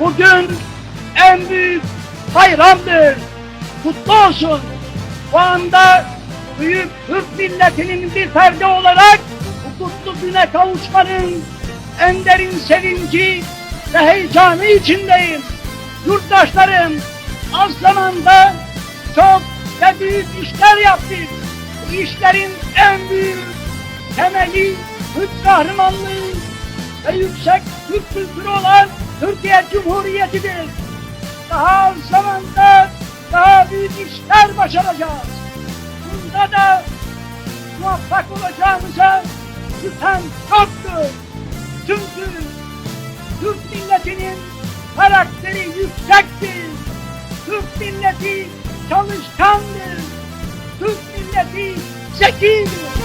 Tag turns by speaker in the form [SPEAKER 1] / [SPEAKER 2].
[SPEAKER 1] bugün en büyük bayramdır. Kutlu olsun. Bu anda büyük Türk milletinin bir ferdi olarak bu kutlu güne kavuşmanın en derin sevinci ve heyecanı içindeyim. Yurttaşlarım az zamanda çok ve büyük işler yaptık. Bu işlerin en büyük temeli Türk kahramanlığı ve yüksek Türk kültürü olan Türkiye Cumhuriyeti'dir. Daha zamanda daha büyük işler başaracağız. Bunda da muvaffak olacağımıza şüphem yoktur. Çünkü Türk milletinin karakteri yüksektir. Türk milleti çalışkandır. Türk milleti zekidir.